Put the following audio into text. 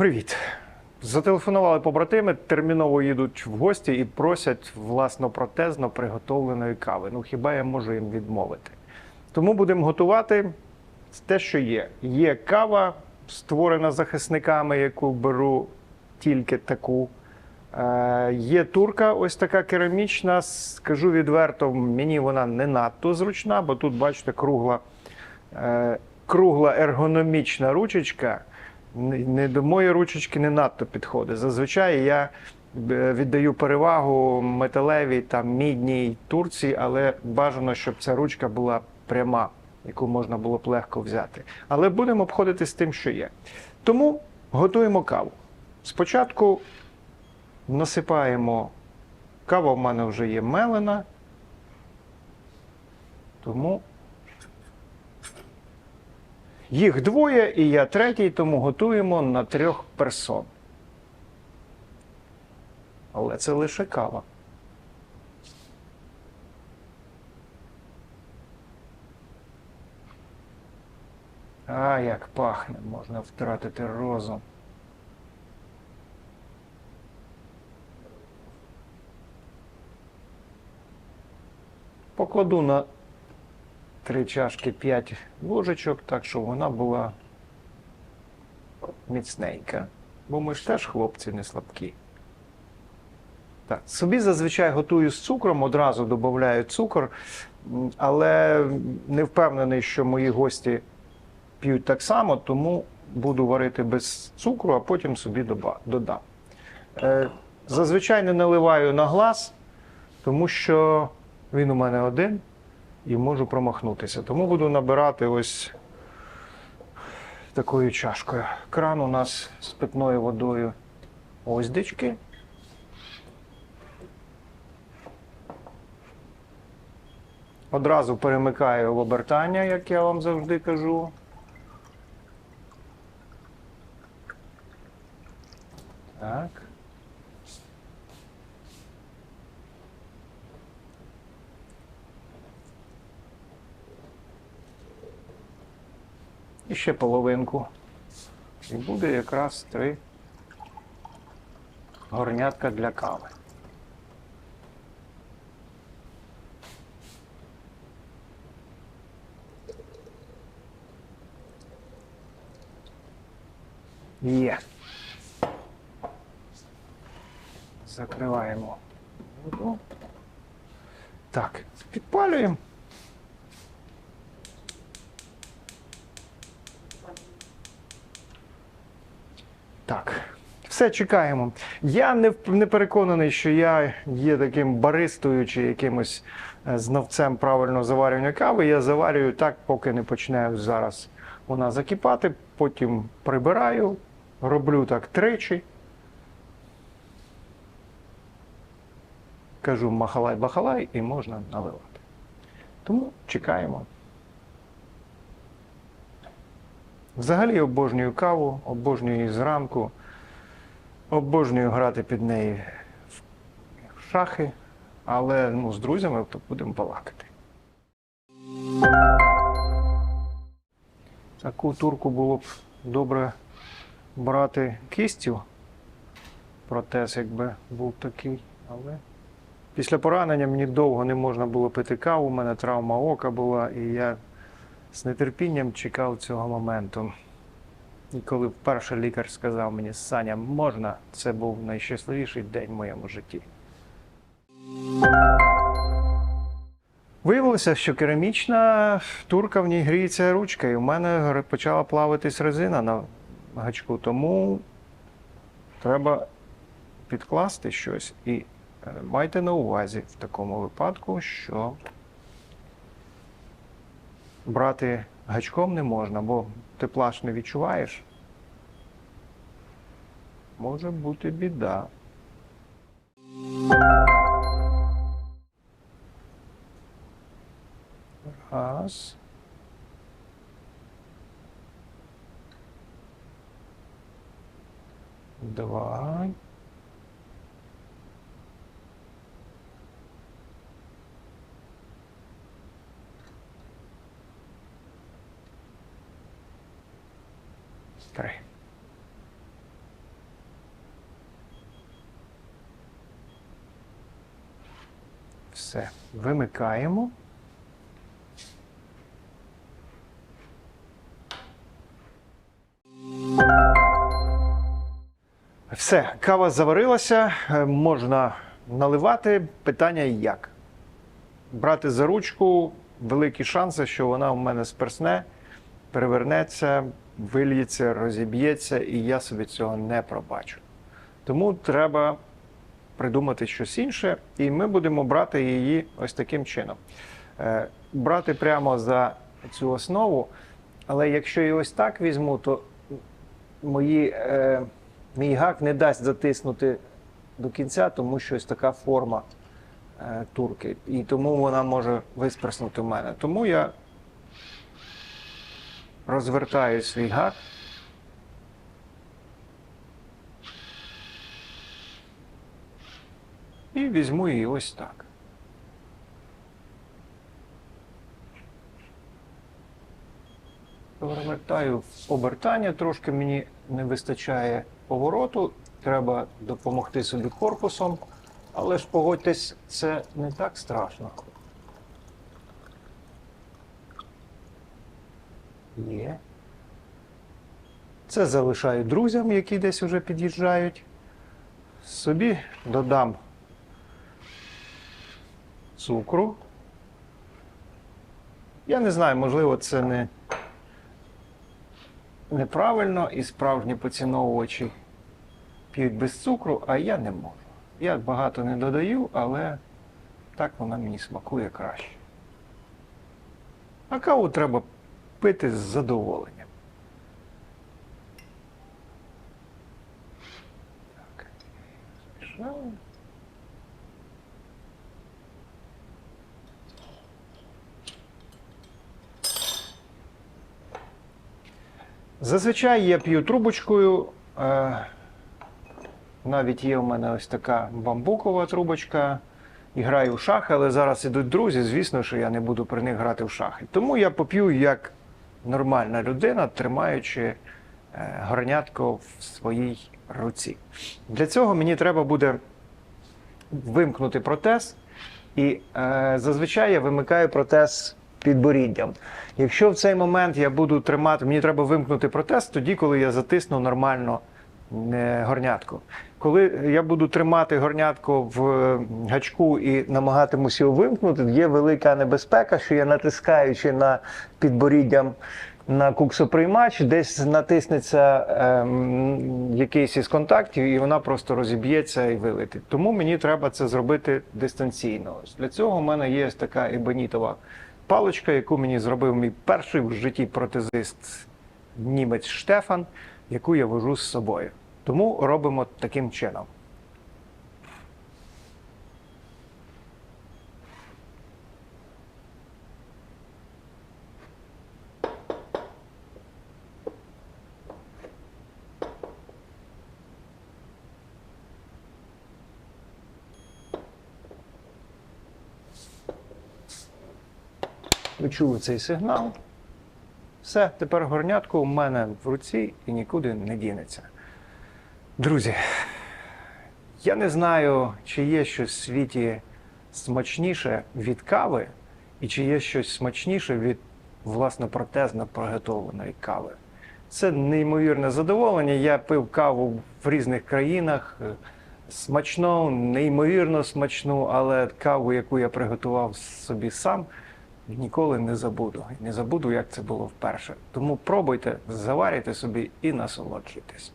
Привіт. Зателефонували побратими, терміново їдуть в гості і просять власнопротезно приготовленої кави. Ну хіба я можу їм відмовити? Тому будемо готувати те, що є. Є кава, створена захисниками, яку беру тільки таку. Е, є турка, ось така керамічна. Скажу відверто, мені вона не надто зручна, бо тут, бачите, кругла, е, кругла ергономічна ручечка. Не до моєї ручечки не надто підходить. Зазвичай я е, віддаю перевагу металевій та мідній турці, але бажано, щоб ця ручка була пряма, яку можна було б легко взяти. Але будемо обходити з тим, що є. Тому готуємо каву. Спочатку насипаємо. Кава в мене вже є мелена, тому їх двоє і я третій, тому готуємо на трьох персон. Але це лише кава. А, як пахне, можна втратити розум. Покладу на три чашки 5 ложечок, так щоб вона була міцненька. Бо ми ж теж хлопці не слабкі. Так, собі зазвичай готую з цукром, одразу додаю цукор, але не впевнений, що мої гості п'ють так само, тому буду варити без цукру, а потім собі додам. Е, Зазвичай не наливаю на глаз, тому що він у мене один і можу промахнутися. Тому буду набирати ось такою чашкою. Кран у нас з питною водою оздечки. Одразу перемикаю в обертання, як я вам завжди кажу. Так. І ще половинку. І буде якраз три горнятка для кави. Є. Закриваємо. воду. Так, підпалюємо. Так, все чекаємо. Я не, не переконаний, що я є таким баристою чи якимось е, знавцем правильного заварювання кави. Я заварюю так, поки не почне зараз вона закипати, потім прибираю, роблю так тричі. Кажу махалай-бахалай і можна наливати. Тому чекаємо. Взагалі обожнюю каву, обожнюю її зранку, обожнюю грати під неї в шахи, але ну, з друзями то будемо балакати. Таку турку було б добре брати кістю. Протез, якби був такий, але після поранення мені довго не можна було пити каву, у мене травма ока була, і я з нетерпінням чекав цього моменту. І коли вперше лікар сказав мені, Саня, можна, це був найщасливіший день в моєму житті. Виявилося, що керамічна турка в ній гріється ручка, і в мене почала плавитись резина на гачку. Тому треба підкласти щось. І е, майте на увазі в такому випадку, що брати гачком не можна, бо тепла ж не відчуваєш. Може бути біда. Раз. Два. Три. Все. Вимикаємо. Все, кава заварилася, е, можна наливати. Питання як? Брати за ручку, великі шанси, що вона в мене сперсне, перевернеться вильється, розіб'ється, і я собі цього не пробачу. Тому треба придумати щось інше, і ми будемо брати її ось таким чином. Е, Брати прямо за цю основу, але якщо і ось так візьму, то мої, е, мій гак не дасть затиснути до кінця, тому що ось така форма е, турки. І тому вона може висперснути в мене. Тому я розвертаю свій гак. І візьму її ось так. Повертаю обертання, трошки мені не вистачає повороту, треба допомогти собі корпусом, але ж погодьтесь, це не так страшно. Є. Це залишаю друзям, які десь вже під'їжджають. Собі додам цукру. Я не знаю, можливо, це не неправильно і справжні поціновувачі п'ють без цукру, а я не можу. Я багато не додаю, але так вона мені смакує краще. А каву треба пити з задоволенням. Так. Змішали. Зазвичай я п'ю трубочкою. Е, навіть є у мене ось така бамбукова трубочка. І граю в шахи, але зараз ідуть друзі. Звісно, що я не буду при них грати в шахи. Тому я поп'ю як нормальна людина, тримаючи е, горнятко в своїй руці. Для цього мені треба буде вимкнути протез. І е, зазвичай я вимикаю протез підборіддям. Якщо в цей момент я буду тримати, мені треба вимкнути протез, тоді, коли я затисну нормально е, горнятко. Коли я буду тримати горнятко в е, гачку і намагатимусь його вимкнути, є велика небезпека, що я натискаючи на підборіддям на куксоприймач, десь натиснеться ем, якийсь із контактів, і вона просто розіб'ється і вилетить. Тому мені треба це зробити дистанційно. Для цього в мене є така ебонітова паличка, яку мені зробив мій перший в житті протезист німець Штефан, яку я вожу з собою. Тому робимо таким чином. Ви чули цей сигнал. Все, тепер горнятко у мене в руці і нікуди не дінеться. Друзі, я не знаю, чи є щось в світі смачніше від кави, і чи є щось смачніше від власне протезно приготовленої кави. Це неймовірне задоволення. Я пив каву в різних країнах. е, Смачну, неймовірно смачну, але каву, яку я приготував собі сам, ніколи не забуду. Не забуду, як це було вперше. Тому пробуйте, заварюйте собі і насолоджуйтесь.